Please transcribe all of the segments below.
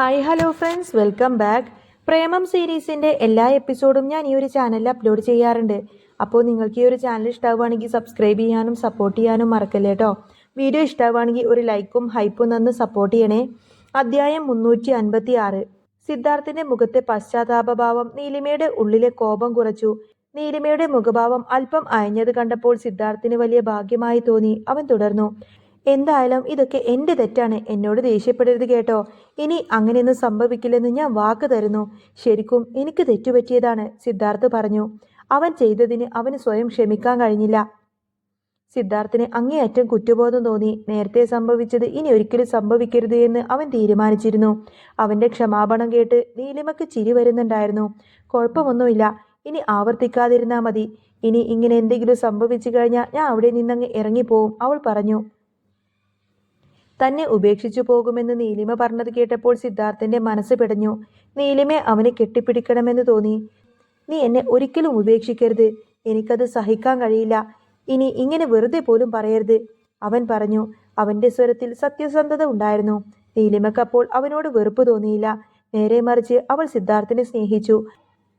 Hi hello friends welcome back Premam സീരീസിന്റെ എല്ലാ എപ്പിസോഡും ഞാൻ ഈ ഒരു ചാനലിൽ അപ്ലോഡ് ചെയ്യാറുണ്ട്. അപ്പോൾ നിങ്ങൾക്ക് ഈ ഒരു ചാനൽ ഇഷ്ടമാവുകയാണെങ്കിൽ സബ്സ്ക്രൈബ് ചെയ്യാനും സപ്പോർട്ട് ചെയ്യാനും മറക്കല്ലേ കേട്ടോ വീഡിയോ ഇഷ്ടമാവുകയാണെങ്കിൽ ഒരു ലൈക്കും ഹൈപ്പും തന്ന് സപ്പോർട്ട് ചെയ്യണേ. അധ്യായം മുന്നൂറ്റി അൻപത്തി ആറ് സിദ്ധാർത്ഥിന്റെ മുഖത്തെ പശ്ചാത്താപഭാവം നീലിമയുടെ ഉള്ളിലെ കോപം കുറച്ചു. നീലിമയുടെ മുഖഭാവം അല്പം അയഞ്ഞത് കണ്ടപ്പോൾ സിദ്ധാർത്ഥിന് വലിയ ഭാഗ്യമായി തോന്നി. അവൻ തുടർന്നു. എന്തായാലും ഇതൊക്കെ എന്റെ തെറ്റാണ്. എന്നോട് ദേഷ്യപ്പെടരുത് കേട്ടോ. ഇനി അങ്ങനെയൊന്നും സംഭവിക്കില്ലെന്ന് ഞാൻ വാക്ക് തരുന്നു. ശരിക്കും എനിക്ക് തെറ്റുപറ്റിയതാണ് സിദ്ധാർത്ഥ് പറഞ്ഞു. അവൻ ചെയ്തതിന് അവന് സ്വയം ക്ഷമിക്കാൻ കഴിഞ്ഞില്ല. സിദ്ധാർത്ഥിന് അങ്ങേയറ്റം കുറ്റബോധം തോന്നി. നേരത്തെ സംഭവിച്ചത് ഇനി ഒരിക്കലും സംഭവിക്കരുത് എന്ന് അവൻ തീരുമാനിച്ചിരുന്നു. അവന്റെ ക്ഷമാപണം കേട്ട് നീലിമക്ക് ചിരി വരുന്നുണ്ടായിരുന്നു. കുഴപ്പമൊന്നുമില്ല. ഇനി ആവർത്തിക്കാതിരുന്നാൽ മതി. ഇനി ഇങ്ങനെ എന്തെങ്കിലും സംഭവിച്ചു കഴിഞ്ഞാൽ ഞാൻ അവിടെ നിന്നങ്ങ് ഇറങ്ങിപ്പോവും അവൾ പറഞ്ഞു. തന്നെ ഉപേക്ഷിച്ചു പോകുമെന്ന് നീലിമ പറഞ്ഞത് കേട്ടപ്പോൾ സിദ്ധാർത്ഥന്റെ മനസ്സ് പിടഞ്ഞു. നീലിമയെ അവനെ കെട്ടിപ്പിടിക്കണമെന്ന് തോന്നി. നീ എന്നെ ഒരിക്കലും ഉപേക്ഷിക്കരുത്. എനിക്കത് സഹിക്കാൻ കഴിയില്ല. ഇനി ഇങ്ങനെ വെറുതെ പോലും പറയരുത് അവൻ പറഞ്ഞു. അവന്റെ സ്വരത്തിൽ സത്യസന്ധത ഉണ്ടായിരുന്നു. നീലിമക്കപ്പോൾ അവനോട് വെറുപ്പ് തോന്നിയില്ല. നേരെ മറിച്ച് അവൾ സിദ്ധാർത്ഥിനെ സ്നേഹിച്ചു.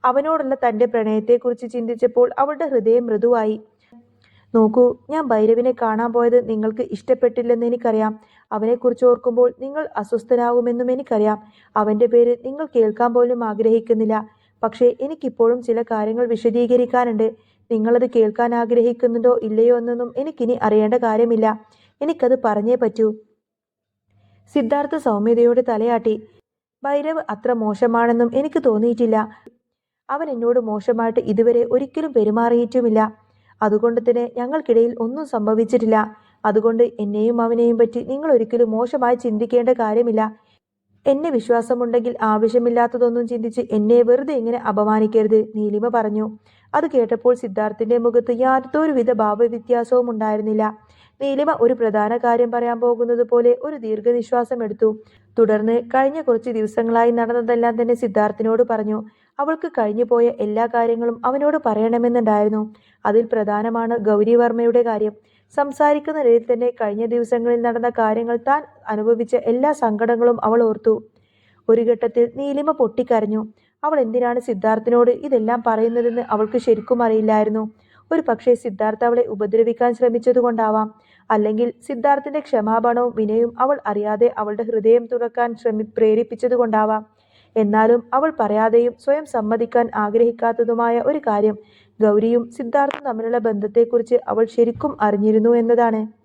അവനോടുള്ള തന്റെ പ്രണയത്തെക്കുറിച്ച് ചിന്തിച്ചപ്പോൾ അവളുടെ ഹൃദയം മൃദുവായി. നോക്കൂ ഞാൻ ഭൈരവിനെ കാണാൻ പോയത് നിങ്ങൾക്ക് ഇഷ്ടപ്പെട്ടില്ലെന്ന് എനിക്കറിയാം. അവനെക്കുറിച്ച് ഓർക്കുമ്പോൾ നിങ്ങൾ അസ്വസ്ഥനാകുമെന്നും എനിക്കറിയാം. അവന്റെ പേര് നിങ്ങൾ കേൾക്കാൻ പോലും ആഗ്രഹിക്കുന്നില്ല. പക്ഷേ എനിക്കിപ്പോഴും ചില കാര്യങ്ങൾ വിശദീകരിക്കാനുണ്ട്. നിങ്ങളത് കേൾക്കാൻ ആഗ്രഹിക്കുന്നുണ്ടോ ഇല്ലയോ എന്നൊന്നും എനിക്കിനി അറിയേണ്ട കാര്യമില്ല. എനിക്കത് പറഞ്ഞേ പറ്റൂ. സിദ്ധാർത്ഥ സൗമ്യതയോട് തലയാട്ടി. ഭൈരവ് അത്ര മോശമാണെന്നും എനിക്ക് തോന്നിയിട്ടില്ല. അവൻ എന്നോട് മോശമായിട്ട് ഇതുവരെ ഒരിക്കലും പെരുമാറിയിട്ടുമില്ല. അതുകൊണ്ട് തന്നെ ഞങ്ങൾക്കിടയിൽ ഒന്നും സംഭവിച്ചിട്ടില്ല. അതുകൊണ്ട് എന്നെയും അവനെയും പറ്റി നിങ്ങൾ ഒരിക്കലും മോശമായി ചിന്തിക്കേണ്ട കാര്യമില്ല. എന്നെ വിശ്വാസമുണ്ടെങ്കിൽ ആവശ്യമില്ലാത്തതൊന്നും ചിന്തിച്ച് എന്നെ വെറുതെ ഇങ്ങനെ അപമാനിക്കരുത് നീലിമ പറഞ്ഞു. അത് കേട്ടപ്പോൾ സിദ്ധാർത്ഥിന്റെ മുഖത്ത് യാതൊരുവിധ ഭാവവ്യത്യാസവും ഉണ്ടായിരുന്നില്ല. നീലിമ ഒരു പ്രധാന കാര്യം പറയാൻ പോകുന്നത് പോലെ ഒരു ദീർഘനിശ്വാസം എടുത്തു. തുടർന്ന് കഴിഞ്ഞ കുറച്ച് ദിവസങ്ങളായി നടന്നതെല്ലാം തന്നെ സിദ്ധാർത്ഥിനോട് പറഞ്ഞു. അവൾക്ക് കഴിഞ്ഞുപോയ എല്ലാ കാര്യങ്ങളും അവനോട് പറയണമെന്നുണ്ടായിരുന്നു. അതിൽ പ്രധാനമാണ് ഗൗരിവർമ്മയുടെ കാര്യം. സംസാരിക്കുന്ന രീതിയിൽ തന്നെ കഴിഞ്ഞ ദിവസങ്ങളിൽ നടന്ന കാര്യങ്ങൾ താൻ അനുഭവിച്ച എല്ലാ സങ്കടങ്ങളും അവൾ ഓർത്തു. ഒരു ഘട്ടത്തിൽ നീലിമ പൊട്ടിക്കരഞ്ഞു. അവൾ എന്തിനാണ് സിദ്ധാർത്ഥിനോട് ഇതെല്ലാം പറയുന്നതെന്ന് അവൾക്ക് ശരിക്കും അറിയില്ലായിരുന്നു. ഒരു പക്ഷേ സിദ്ധാർത്ഥ അവളെ ഉപദ്രവിക്കാൻ ശ്രമിച്ചതുകൊണ്ടാവാം. അല്ലെങ്കിൽ സിദ്ധാർത്ഥിന്റെ ക്ഷമാപണവും വിനയും അവൾ അറിയാതെ അവളുടെ ഹൃദയം തുറക്കാൻ ശ്രമി പ്രേരിപ്പിച്ചതുകൊണ്ടാവാം. എന്നാലും അവൾ പറയാതെയും സ്വയം സമ്മതിക്കാൻ ആഗ്രഹിക്കാത്തതുമായ ഒരു കാര്യം. ഗൗരിയും സിദ്ധാർത്ഥും തമ്മിലുള്ള ബന്ധത്തെക്കുറിച്ച് അവൾ ശരിക്കും അറിഞ്ഞിരുന്നു എന്നതാണ്.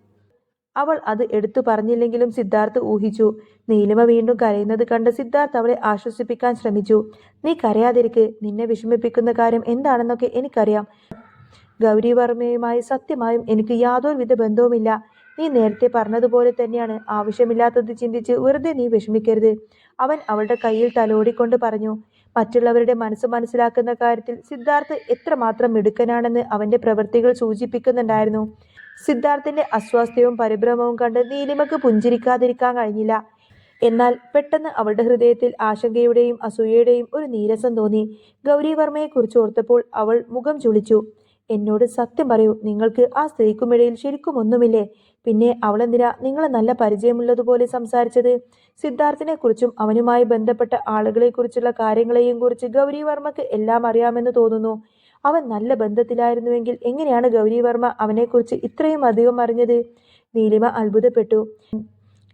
അവൾ അത് എടുത്തു പറഞ്ഞില്ലെങ്കിലും സിദ്ധാർത്ഥ് ഊഹിച്ചു. നീലിമ വീണ്ടും കരയുന്നത് കണ്ട് സിദ്ധാർത്ഥ് അവളെ ആശ്വസിപ്പിക്കാൻ ശ്രമിച്ചു. നീ കരയാതിരിക്ക്. നിന്നെ വിഷമിപ്പിക്കുന്ന കാര്യം എന്താണെന്നൊക്കെ എനിക്കറിയാം. ഗൗരി വർമ്മയുമായി സത്യമായും എനിക്ക് യാതൊരുവിധ ബന്ധവുമില്ല. നീ നേരത്തെ പറഞ്ഞതുപോലെ തന്നെയാണ്. ആവശ്യമില്ലാത്തത് ചിന്തിച്ച് വെറുതെ നീ വിഷമിക്കരുത്. അവൻ അവളുടെ കയ്യിൽ തലോടിക്കൊണ്ട് പറഞ്ഞു മറ്റുള്ളവരുടെ മനസ്സ് മനസ്സിലാക്കുന്ന കാര്യത്തിൽ സിദ്ധാർത്ഥ് എത്രമാത്രം മിടുക്കനാണെന്ന് അവന്റെ പ്രവൃത്തികൾ സൂചിപ്പിക്കുന്നുണ്ടായിരുന്നു. സിദ്ധാർത്ഥിന്റെ അസ്വാസ്ഥ്യവും പരിഭ്രമവും കണ്ട് നീലിമക്ക് പുഞ്ചിരിക്കാതിരിക്കാൻ കഴിഞ്ഞില്ല. എന്നാൽ പെട്ടെന്ന് അവളുടെ ഹൃദയത്തിൽ ആശങ്കയുടെയും അസൂയയുടെയും ഒരു നീരസം തോന്നി. ഗൗരിവർമ്മയെക്കുറിച്ച് ഓർത്തപ്പോൾ അവൾ മുഖം ചുളിച്ചു. എന്നോട് സത്യം പറയൂ നിങ്ങൾക്ക് ആ സ്ത്രീക്കുമിടയിൽ ശരിക്കും ഒന്നുമില്ലേ പിന്നെ അവളെന്തിനാ നിങ്ങളെ നല്ല പരിചയമുള്ളതുപോലെ സംസാരിച്ചത്? സിദ്ധാർത്ഥിനെ കുറിച്ചും അവനുമായി ബന്ധപ്പെട്ട ആളുകളെക്കുറിച്ചുള്ള കാര്യങ്ങളെയും കുറിച്ച് ഗൗരിവർമ്മക്ക് എല്ലാം അറിയാമെന്ന് തോന്നുന്നു. അവൻ നല്ല ബന്ധത്തിലായിരുന്നുവെങ്കിൽ എങ്ങനെയാണ് ഗൗരിവർമ്മ അവനെക്കുറിച്ച് ഇത്രയും അധികം അറിഞ്ഞത്? നീലിമ അത്ഭുതപ്പെട്ടു.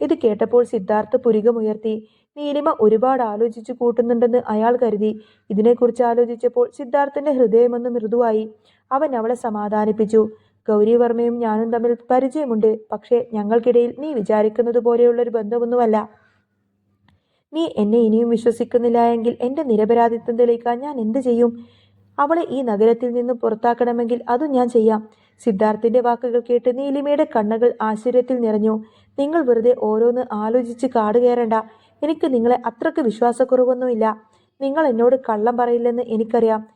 ഇത് കേട്ടപ്പോൾ സിദ്ധാർത്ഥ പുരികമുയർത്തി. നീലിമ ഒരുപാട് ആലോചിച്ചു കൂട്ടുന്നുണ്ടെന്ന് അയാൾ കരുതി. ഇതിനെക്കുറിച്ച് ആലോചിച്ചപ്പോൾ സിദ്ധാർത്ഥന്റെ ഹൃദയമൊന്ന് മൃദുവായി. അവൻ അവളെ സമാധാനിപ്പിച്ചു. ഗൗരിവർമ്മയും ഞാനും തമ്മിൽ പരിചയമുണ്ട്. പക്ഷേ ഞങ്ങൾക്കിടയിൽ നീ വിചാരിക്കുന്നത് പോലെയുള്ള ഒരു ബന്ധമൊന്നുമല്ല. നീ എന്നെ ഇനിയും വിശ്വസിക്കുന്നില്ല എങ്കിൽ എന്റെ നിരപരാധിത്വം തെളിയിക്കാൻ ഞാൻ എന്ത് ചെയ്യും? അവളെ ഈ നഗരത്തിൽ നിന്നും പുറത്താക്കണമെങ്കിൽ അതും ഞാൻ ചെയ്യാം. സിദ്ധാർത്ഥിന്റെ വാക്കുകൾ കേട്ട് നീലിമയുടെ കണ്ണുകൾ ആശ്ചര്യത്തിൽ നിറഞ്ഞു. നിങ്ങൾ വെറുതെ ഓരോന്ന് ആലോചിച്ച് കാട് കയറണ്ട. എനിക്ക് നിങ്ങളെ അത്രയ്ക്ക് വിശ്വാസക്കുറവൊന്നുമില്ല. നിങ്ങൾ എന്നോട് കള്ളം പറയില്ലെന്ന് എനിക്കറിയാം.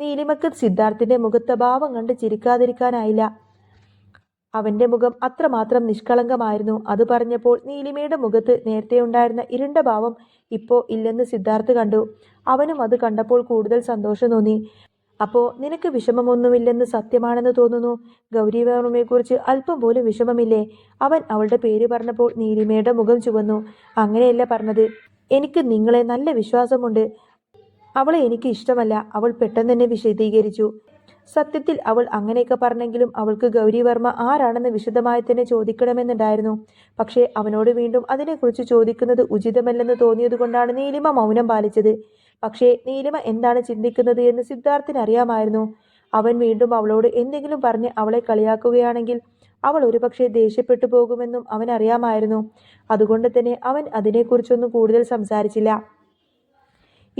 നീലിമക്ക് സിദ്ധാർത്ഥിന്റെ മുഖത്തെ ഭാവം കണ്ട് ചിരിക്കാതിരിക്കാനായില്ല. അവന്റെ മുഖം അത്രമാത്രം നിഷ്കളങ്കമായിരുന്നു. അത് പറഞ്ഞപ്പോൾ നീലിമയുടെ മുഖത്ത് നേരത്തെ ഉണ്ടായിരുന്ന ഇരുണ്ട ഭാവം ഇപ്പോ ഇല്ലെന്ന് സിദ്ധാർത്ഥ് കണ്ടു. അവനും അത് കണ്ടപ്പോൾ കൂടുതൽ സന്തോഷം തോന്നി. അപ്പോ നിനക്ക് വിഷമമൊന്നുമില്ലെന്ന് സത്യമാണെന്ന് തോന്നുന്നു? ഗൗരീവർമ്മയെക്കുറിച്ച് അല്പം പോലും വിഷമമില്ലേ? അവൻ അവളുടെ പേര് പറഞ്ഞപ്പോൾ നീലിമയുടെ മുഖം ചുവന്നു. അങ്ങനെയല്ല പറഞ്ഞത്. എനിക്ക് നിങ്ങളെ നല്ല വിശ്വാസമുണ്ട്. അവളെ എനിക്ക് ഇഷ്ടമല്ല അവൾ പെട്ടെന്ന് തന്നെ വിശദീകരിച്ചു. സത്യത്തിൽ അവൾ അങ്ങനെയൊക്കെ പറഞ്ഞെങ്കിലും അവൾക്ക് ഗൗരിവർമ്മ ആരാണെന്ന് വിശദമായി തന്നെ ചോദിക്കണമെന്നുണ്ടായിരുന്നു. പക്ഷേ അവനോട് വീണ്ടും അതിനെക്കുറിച്ച് ചോദിക്കുന്നത് ഉചിതമല്ലെന്ന് തോന്നിയതുകൊണ്ടാണ് നീലിമ മൗനം പാലിച്ചത്. പക്ഷേ നീലിമ എന്താണ് ചിന്തിക്കുന്നത് എന്ന് സിദ്ധാർത്ഥിന് അറിയാമായിരുന്നു. അവൻ വീണ്ടും അവളോട് എന്തെങ്കിലും പറഞ്ഞ് അവളെ കളിയാക്കുകയാണെങ്കിൽ അവൾ ഒരുപക്ഷെ ദേഷ്യപ്പെട്ടു പോകുമെന്നും അവൻ അറിയാമായിരുന്നു അതുകൊണ്ട് തന്നെ അവൻ അതിനെക്കുറിച്ചൊന്നും കൂടുതൽ സംസാരിച്ചില്ല.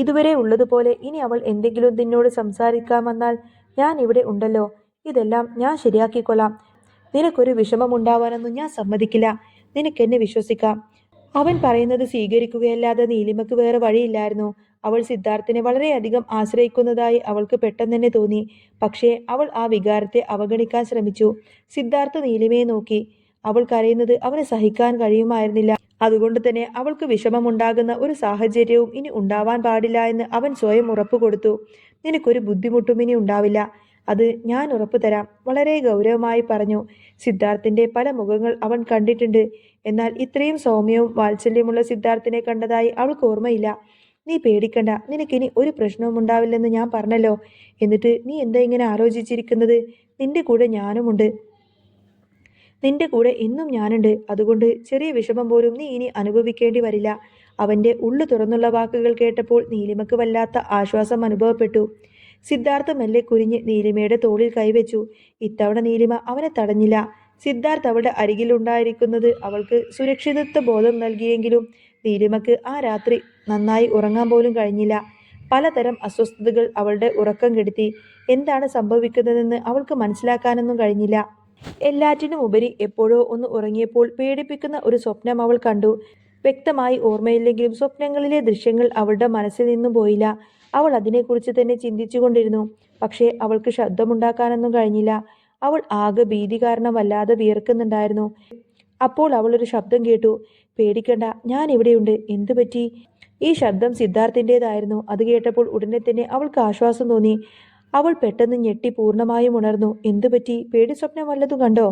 ഇതുവരെ ഉള്ളതുപോലെ ഇനി അവൾ എന്തെങ്കിലും നിന്നോട് സംസാരിക്കാമെന്നാൽ ഞാൻ ഇവിടെ ഉണ്ടല്ലോ. ഇതെല്ലാം ഞാൻ ശരിയാക്കിക്കൊള്ളാം. നിനക്കൊരു വിഷമമുണ്ടാവാനൊന്നും ഞാൻ സമ്മതിക്കില്ല. നിനക്കെന്നെ വിശ്വസിക്കാം. അവൻ പറയുന്നത് സ്വീകരിക്കുകയല്ലാതെ നീലിമക്ക് വേറെ വഴിയില്ലായിരുന്നു. അവൾ സിദ്ധാർത്ഥിനെ വളരെയധികം ആശ്രയിക്കുന്നതായി അവൾക്ക് പെട്ടെന്ന് തന്നെ തോന്നി. പക്ഷേ അവൾ ആ വികാരത്തെ അവഗണിക്കാൻ ശ്രമിച്ചു. സിദ്ധാർത്ഥ നീലിമയെ നോക്കി. അവൾ കരയുന്നത് അവന് സഹിക്കാൻ കഴിയുമായിരുന്നില്ല. അതുകൊണ്ട് തന്നെ അവൾക്ക് വിഷമമുണ്ടാകുന്ന ഒരു സാഹചര്യവും ഇനി ഉണ്ടാവാൻ പാടില്ല എന്ന് അവൻ സ്വയം ഉറപ്പ് കൊടുത്തു നിനക്കൊരു ബുദ്ധിമുട്ടും ഇനി ഉണ്ടാവില്ല. അത് ഞാൻ ഉറപ്പു തരാം വളരെ ഗൗരവമായി പറഞ്ഞു. സിദ്ധാർത്ഥിന്റെ പല മുഖങ്ങൾ അവൻ കണ്ടിട്ടുണ്ട്. എന്നാൽ ഇത്രയും സൗമ്യവും വാത്സല്യമുള്ള സിദ്ധാർത്ഥിനെ കണ്ടതായി അവൾക്ക് ഓർമ്മയില്ല. നീ പേടിക്കണ്ട. നിനക്കിനി ഒരു പ്രശ്നവും ഉണ്ടാവില്ലെന്ന് ഞാൻ പറഞ്ഞല്ലോ. എന്നിട്ട് നീ എന്താ ഇങ്ങനെ ആലോചിച്ചിരിക്കുന്നത്? നിന്റെ കൂടെ ഞാനുമുണ്ട്. നിന്റെ കൂടെ ഇന്നും ഞാനുണ്ട്. അതുകൊണ്ട് ചെറിയ വിഷമം പോലും നീ ഇനി അനുഭവിക്കേണ്ടി വരില്ല. അവന്റെ ഉള്ളു തുറന്നുള്ള വാക്കുകൾ കേട്ടപ്പോൾ നീലിമക്ക് വല്ലാത്ത ആശ്വാസം അനുഭവപ്പെട്ടു. സിദ്ധാർത്ഥ മെല്ലെ കുരിഞ്ഞ് നീലിമയുടെ തോളിൽ കൈവച്ചു. ഇത്തവണ നീലിമ അവനെ തടഞ്ഞില്ല. സിദ്ധാർത്ഥ് അവളുടെ അരികിലുണ്ടായിരിക്കുന്നത് അവൾക്ക് സുരക്ഷിതത്വ ബോധം നൽകിയെങ്കിലും നീലിമക്ക് ആ രാത്രി നന്നായി ഉറങ്ങാൻ പോലും കഴിഞ്ഞില്ല. പലതരം അസ്വസ്ഥതകൾ അവളുടെ ഉറക്കം കെടുത്തി. എന്താണ് സംഭവിക്കുന്നതെന്ന് അവൾക്ക് മനസ്സിലാക്കാനൊന്നും കഴിഞ്ഞില്ല. എല്ലാറ്റിനും ഉപരി എപ്പോഴോ ഒന്ന് ഉറങ്ങിയപ്പോൾ പേടിപ്പിക്കുന്ന ഒരു സ്വപ്നം അവൾ കണ്ടു. വ്യക്തമായി ഓർമ്മയില്ലെങ്കിലും സ്വപ്നങ്ങളിലെ ദൃശ്യങ്ങൾ അവളുടെ മനസ്സിൽ നിന്നും പോയില്ല. അവൾ അതിനെക്കുറിച്ച് തന്നെ ചിന്തിച്ചുകൊണ്ടിരുന്നു. പക്ഷേ അവൾക്ക് ശബ്ദമുണ്ടാക്കാനൊന്നും കഴിഞ്ഞില്ല. അവൾ ആകെ ഭീതി കാരണം വല്ലാതെ വിയർക്കുന്നുണ്ടായിരുന്നു. അപ്പോൾ അവൾ ഒരു ശബ്ദം കേട്ടു. പേടിക്കണ്ട ഞാൻ ഇവിടെയുണ്ട്. എന്തു പറ്റി? ഈ ശബ്ദം സിദ്ധാർത്ഥിന്റെതായിരുന്നു അത് കേട്ടപ്പോൾ ഉടനെ തന്നെ അവൾക്ക് ആശ്വാസം തോന്നി. അവൾ പെട്ടെന്ന് ഞെട്ടി പൂർണമായും ഉണർന്നു. എന്തുപറ്റി പേടി സ്വപ്നം വല്ലതും കണ്ടോ?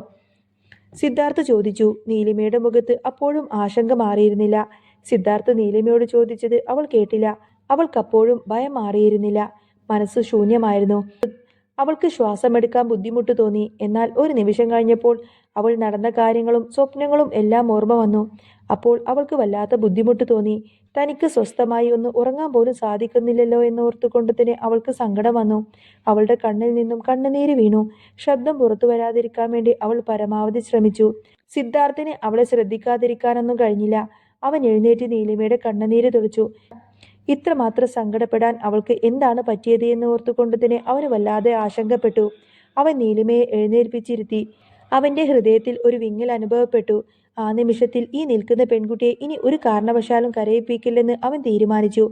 സിദ്ധാർത്ഥ ചോദിച്ചു. നീലിമയുടെ മുഖത്ത് അപ്പോഴും ആശങ്ക മാറിയിരുന്നില്ല. സിദ്ധാർത്ഥ നീലിമയോട് ചോദിച്ചത് അവൾ കേട്ടില്ല. അവൾക്കപ്പോഴും ഭയം മാറിയിരുന്നില്ല. മനസ്സ് ശൂന്യമായിരുന്നു. അവൾക്ക് ശ്വാസമെടുക്കാൻ ബുദ്ധിമുട്ട് തോന്നി. എന്നാൽ ഒരു നിമിഷം കഴിഞ്ഞപ്പോൾ അവൾ നടന്ന കാര്യങ്ങളും സ്വപ്നങ്ങളും എല്ലാം ഓർമ്മ വന്നു. അപ്പോൾ അവൾക്ക് വല്ലാത്ത ബുദ്ധിമുട്ട് തോന്നി. തനിക്ക് സ്വസ്ഥമായി ഒന്ന് ഉറങ്ങാൻ പോലും സാധിക്കുന്നില്ലല്ലോ എന്ന് ഓർത്തുകൊണ്ട് തന്നെ അവൾക്ക് സങ്കടം വന്നു. അവളുടെ കണ്ണിൽ നിന്നും കണ്ണുനീര് വീണു. ശബ്ദം പുറത്തു വരാതിരിക്കാൻ വേണ്ടി അവൾ പരമാവധി ശ്രമിച്ചു. സിദ്ധാർത്ഥിനെ അവളെ ശ്രദ്ധിക്കാതിരിക്കാനൊന്നും കഴിഞ്ഞില്ല. അവൻ എഴുന്നേറ്റ് നീലിമയുടെ കണ്ണുനീര് തുളിച്ചു. ഇത്രമാത്രം സങ്കടപ്പെടാൻ അവൾക്ക് എന്താണ് പറ്റിയത് എന്ന് ഓർത്തുകൊണ്ട് തന്നെ അവന് വല്ലാതെ ആശങ്കപ്പെട്ടു. അവൻ നീലിമയെ എഴുന്നേൽപ്പിച്ചിരുത്തി. അവന്റെ ഹൃദയത്തിൽ ഒരു വിങ്ങൽ അനുഭവപ്പെട്ടു. ആ നിമിഷത്തിൽ ഈ നിൽക്കുന്ന പെൺകുട്ടിയെ ഇനി ഒരു കാരണവശാലും കരയിപ്പിക്കില്ലെന്ന് അവൻ തീരുമാനിച്ചു.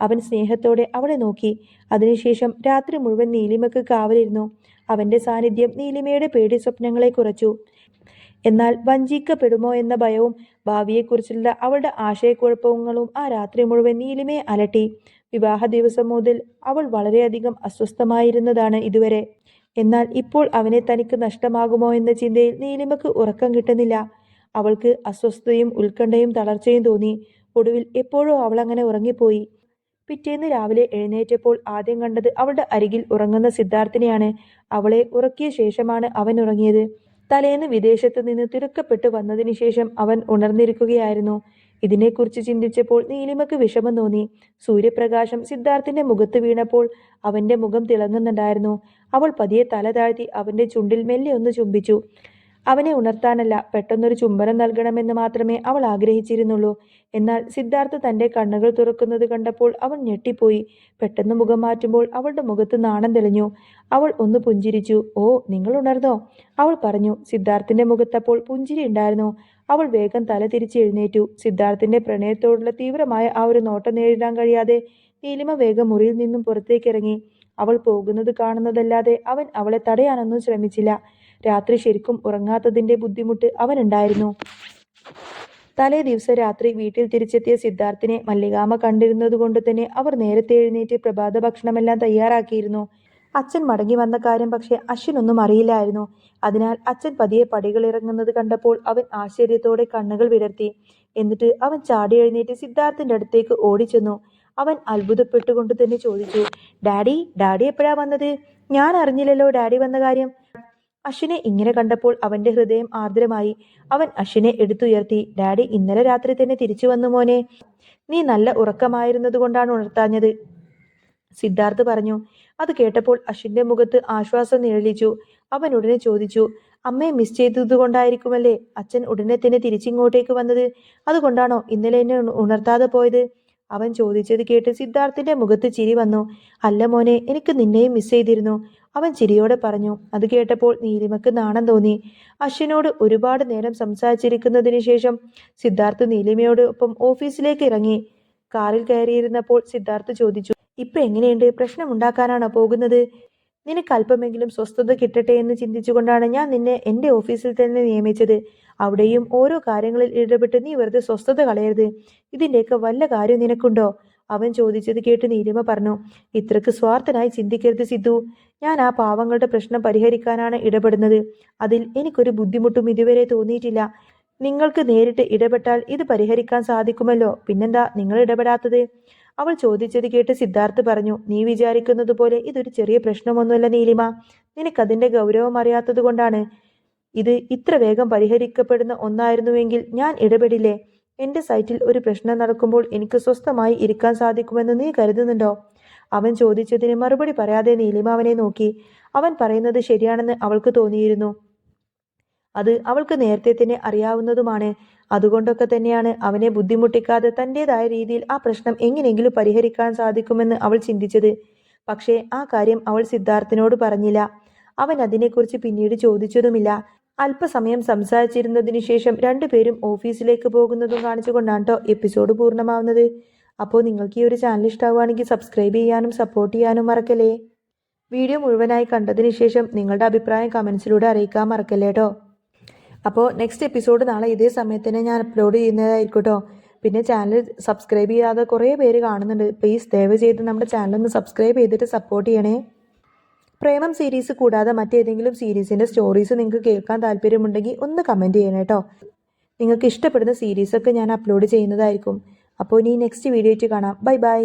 അവൻ സ്നേഹത്തോടെ അവളെ നോക്കി. അതിനുശേഷം രാത്രി മുഴുവൻ നീലിമക്ക് കാവലിരുന്നു. അവന്റെ സാന്നിധ്യം നീലിമയുടെ പേടി സ്വപ്നങ്ങളെ കുറച്ചു. എന്നാൽ വഞ്ചിക്കപ്പെടുമോ എന്ന ഭയവും ഭാവിയെക്കുറിച്ചുള്ള അവളുടെ ആശയക്കുഴപ്പങ്ങളും ആ രാത്രി മുഴുവൻ നീലിമയെ അലട്ടി. വിവാഹ ദിവസം മുതൽ അവൾ വളരെയധികം അസ്വസ്ഥമായിരുന്നതാണ് ഇതുവരെ. എന്നാൽ ഇപ്പോൾ അവനെ തനിക്ക് നഷ്ടമാകുമോ എന്ന ചിന്തയിൽ നീലിമക്ക് ഉറക്കം കിട്ടുന്നില്ല. അവൾക്ക് അസ്വസ്ഥതയും ഉത്കണ്ഠയും തളർച്ചയും തോന്നി. ഒടുവിൽ എപ്പോഴോ അവൾ അങ്ങനെ ഉറങ്ങിപ്പോയി. പിറ്റേന്ന് രാവിലെ എഴുന്നേറ്റപ്പോൾ ആദ്യം കണ്ടത് അവളുടെ അരികിൽ ഉറങ്ങുന്ന സിദ്ധാർത്ഥിനെയാണ്. അവളെ ഉറക്കിയ ശേഷമാണ് അവൻ ഉറങ്ങിയത്. തലേന്ന് വിദേശത്ത് നിന്ന് തിരക്കപ്പെട്ട് വന്നതിന് ശേഷം അവൻ ഉണർന്നിരിക്കുകയായിരുന്നു. ഇതിനെക്കുറിച്ച് ചിന്തിച്ചപ്പോൾ നീലിമക്ക് വിഷമം തോന്നി. സൂര്യപ്രകാശം സിദ്ധാർത്ഥിന്റെ മുഖത്ത് വീണപ്പോൾ അവന്റെ മുഖം തിളങ്ങുന്നുണ്ടായിരുന്നു. അവൾ പതിയെ തല താഴ്ത്തി അവന്റെ ചുണ്ടിൽ മെല്ലെ ഒന്ന് ചുംബിച്ചു. അവനെ ഉണർത്താനല്ല പെട്ടെന്നൊരു ചുംബനം നൽകണമെന്ന് മാത്രമേ അവൾ ആഗ്രഹിച്ചിരുന്നുള്ളൂ. എന്നാൽ സിദ്ധാർത്ഥ തന്റെ കണ്ണുകൾ തുറക്കുന്നത് കണ്ടപ്പോൾ അവൻ ഞെട്ടിപ്പോയി. പെട്ടെന്ന് മുഖം മാറ്റുമ്പോൾ അവളുടെ മുഖത്ത് നാണം തെളിഞ്ഞു. അവൾ ഒന്ന് പുഞ്ചിരിച്ചു. ഓ നിങ്ങൾ ഉണർന്നോ? അവൾ പറഞ്ഞു. സിദ്ധാർത്ഥിന്റെ മുഖത്തപ്പോൾ പുഞ്ചിരി ഉണ്ടായിരുന്നു. അവൾ വേഗം തല തിരിച്ച് എഴുന്നേറ്റു. സിദ്ധാർത്ഥിന്റെ പ്രണയത്തോടുള്ള തീവ്രമായ ആ ഒരു നോട്ടം നേരിടാൻ കഴിയാതെ നീലിമ വേഗം മുറിയിൽ നിന്നും പുറത്തേക്കിറങ്ങി അവൾ പോകുന്നത് കാണുന്നതല്ലാതെ അവൻ അവളെ തടയാനൊന്നും ശ്രമിച്ചില്ല. രാത്രി ശരിക്കും ഉറങ്ങാത്തതിന്റെ ബുദ്ധിമുട്ട് അവനുണ്ടായിരുന്നു. തലേ ദിവസം രാത്രി വീട്ടിൽ തിരിച്ചെത്തിയ സിദ്ധാർത്ഥിനെ മല്ലികാമ കണ്ടിരുന്നത് കൊണ്ട് തന്നെ അവർ നേരത്തെ എഴുന്നേറ്റ് പ്രഭാത ഭക്ഷണമെല്ലാം തയ്യാറാക്കിയിരുന്നു. അച്ഛൻ മടങ്ങി വന്ന കാര്യം പക്ഷേ അശ്വിനൊന്നും അറിയില്ലായിരുന്നു. അതിനാൽ അച്ഛൻ പതിയെ പടികൾ ഇറങ്ങുന്നത് കണ്ടപ്പോൾ അവൻ ആശ്ചര്യത്തോടെ കണ്ണുകൾ വിടർത്തി. എന്നിട്ട് അവൻ ചാടി എഴുന്നേറ്റ് സിദ്ധാർത്ഥിന്റെ അടുത്തേക്ക് ഓടിച്ചെന്നു. അവൻ അത്ഭുതപ്പെട്ടുകൊണ്ട് തന്നെ ചോദിച്ചു ഡാഡി ഡാഡി എപ്പോഴാ വന്നത്? ഞാൻ അറിഞ്ഞില്ലല്ലോ ഡാഡി വന്ന കാര്യം. അശ്വിനെ ഇങ്ങനെ കണ്ടപ്പോൾ അവന്റെ ഹൃദയം ആർദ്രമായി. അവൻ അശ്വിനെ എടുത്തുയർത്തി ഡാഡി ഇന്നലെ രാത്രി തന്നെ തിരിച്ചു വന്നു മോനെ. നീ നല്ല ഉറക്കമായിരുന്നതുകൊണ്ടാണ് ഉണർത്താഞ്ഞത്. സിദ്ധാർത്ഥ് പറഞ്ഞു. അത് കേട്ടപ്പോൾ അശ്വിന്റെ മുഖത്ത് ആശ്വാസം നിഴലിച്ചു. അവൻ ഉടനെ ചോദിച്ചു അമ്മയെ മിസ് ചെയ്തതുകൊണ്ടായിരിക്കുമല്ലേ അച്ഛൻ ഉടനെ തന്നെ തിരിച്ചിങ്ങോട്ടേക്ക് വന്നത്? അതുകൊണ്ടാണോ ഇന്നലെ എന്നെ ഉണർത്താതെ പോയത്? അവൻ ചോദിച്ചത് കേട്ട് സിദ്ധാർത്ഥിന്റെ മുഖത്ത് ചിരി വന്നു. അല്ല മോനെ എനിക്ക് നിന്നെയും മിസ് ചെയ്തിരുന്നു. അവൻ ചിരിയോടെ പറഞ്ഞു അത് കേട്ടപ്പോൾ നീലിമക്ക് നാണം തോന്നി. അശ്വിനോട് ഒരുപാട് നേരം സംസാരിച്ചിരിക്കുന്നതിന് ശേഷം സിദ്ധാർത്ഥ് നീലിമയോട് ഒപ്പം ഓഫീസിലേക്ക് ഇറങ്ങി. കാറിൽ കയറിയിരുന്നപ്പോൾ സിദ്ധാർത്ഥ് ചോദിച്ചു ഇപ്പൊ എങ്ങനെയുണ്ട്? പ്രശ്നം ഉണ്ടാക്കാനാണോ പോകുന്നത്? നിനക്ക് അല്പമെങ്കിലും സ്വസ്ഥത കിട്ടട്ടെ എന്ന് ചിന്തിച്ചുകൊണ്ടാണ് ഞാൻ നിന്നെ എന്റെ ഓഫീസിൽ തന്നെ നിയമിച്ചത്. അവിടെയും ഓരോ കാര്യങ്ങളിൽ ഇടപെട്ട് നീ വെറുതെ സ്വസ്ഥത കളയരുത്. ഇതിന്റെയൊക്കെ വല്ല കാര്യം നിനക്കുണ്ടോ? അവൻ ചോദിച്ചത് കേട്ട് നീലിമ പറഞ്ഞു ഇത്രക്ക് സ്വാർത്ഥനായി ചിന്തിക്കരുത് സിദ്ധു. ഞാൻ ആ പാവങ്ങളുടെ പ്രശ്നം പരിഹരിക്കാനാണ് ഇടപെടുന്നത്. അതിൽ എനിക്കൊരു ബുദ്ധിമുട്ടും ഇതുവരെ തോന്നിയിട്ടില്ല. നിങ്ങൾക്ക് നേരിട്ട് ഇടപെട്ടാൽ ഇത് പരിഹരിക്കാൻ സാധിക്കുമല്ലോ. പിന്നെന്താ നിങ്ങൾ ഇടപെടാത്തത്? അവൾ ചോദിച്ചത് കേട്ട് സിദ്ധാർത്ഥ് പറഞ്ഞു നീ വിചാരിക്കുന്നത് പോലെ ഇതൊരു ചെറിയ പ്രശ്നമൊന്നുമല്ല നീലിമ. നിനക്കതിന്റെ ഗൗരവം അറിയാത്തത് കൊണ്ടാണ്. ഇത് ഇത്ര വേഗം പരിഹരിക്കപ്പെടുന്ന ഒന്നായിരുന്നുവെങ്കിൽ ഞാൻ ഇടപെടില്ലേ? എന്റെ സൈറ്റിൽ ഒരു പ്രശ്നം നടക്കുമ്പോൾ എനിക്ക് സ്വസ്ഥമായി ഇരിക്കാൻ സാധിക്കുമെന്ന് നീ കരുതുന്നുണ്ടോ? അവൻ ചോദിച്ചതിന് മറുപടി പറയാതെ നീലിമ അവനെ നോക്കി. അവൻ പറയുന്നത് ശരിയാണെന്ന് അവൾക്ക് തോന്നിയിരുന്നു. അത് അവൾക്ക് നേരത്തെ തന്നെ അറിയാവുന്നതുമാണ്. അതുകൊണ്ടൊക്കെ തന്നെയാണ് അവനെ ബുദ്ധിമുട്ടിക്കാതെ തന്റെതായ രീതിയിൽ ആ പ്രശ്നം എങ്ങനെയെങ്കിലും പരിഹരിക്കാൻ സാധിക്കുമെന്ന് അവൾ ചിന്തിച്ചത്. പക്ഷേ ആ കാര്യം അവൾ സിദ്ധാർത്ഥിനോട് പറഞ്ഞില്ല. അവൻ അതിനെക്കുറിച്ച് പിന്നീട് ചോദിച്ചതുമില്ല. അല്പസമയം സംസാരിച്ചിരുന്നതിനു ശേഷം രണ്ടുപേരും ഓഫീസിലേക്ക് പോകുന്നതും കാണിച്ചുകൊണ്ടാണ് കേട്ടോ എപ്പിസോഡ് പൂർണമാവുന്നത്. അപ്പോൾ നിങ്ങൾക്ക് ഈ ഒരു ചാനൽ ഇഷ്ടമാവുകയാണെങ്കിൽ സബ്സ്ക്രൈബ് ചെയ്യാനും സപ്പോർട്ട് ചെയ്യാനും മറക്കല്ലേ? വീഡിയോ മുഴുവനായി കണ്ടതിന് ശേഷം നിങ്ങളുടെ അഭിപ്രായം കമൻസിലൂടെ അറിയിക്കാൻ മറക്കല്ലേ കേട്ടോ അപ്പോൾ നെക്സ്റ്റ് എപ്പിസോഡ് നാളെ ഇതേ സമയത്ത് തന്നെ ഞാൻ അപ്ലോഡ് ചെയ്യുന്നതായിരിക്കും കേട്ടോ പിന്നെ ചാനൽ സബ്സ്ക്രൈബ് ചെയ്യാതെ കുറേ പേര് കാണുന്നുണ്ട്. പ്ലീസ് ദയവ് ചെയ്ത് നമ്മുടെ ചാനൽ ഒന്ന് സബ്സ്ക്രൈബ് ചെയ്തിട്ട് സപ്പോർട്ട് ചെയ്യണേ. പ്രേമം സീരീസ് കൂടാതെ മറ്റേതെങ്കിലും സീരീസിന്റെ സ്റ്റോറീസ് നിങ്ങൾക്ക് കേൾക്കാൻ താല്പര്യമുണ്ടെങ്കിൽ ഒന്ന് കമന്റ് ചെയ്യണം കേട്ടോ. നിങ്ങൾക്ക് ഇഷ്ടപ്പെടുന്ന സീരീസൊക്കെ ഞാൻ അപ്ലോഡ് ചെയ്യുന്നതായിരിക്കും. അപ്പോൾ ഇനി നെക്സ്റ്റ് വീഡിയോയ്ക്ക് കാണാം. Bye bye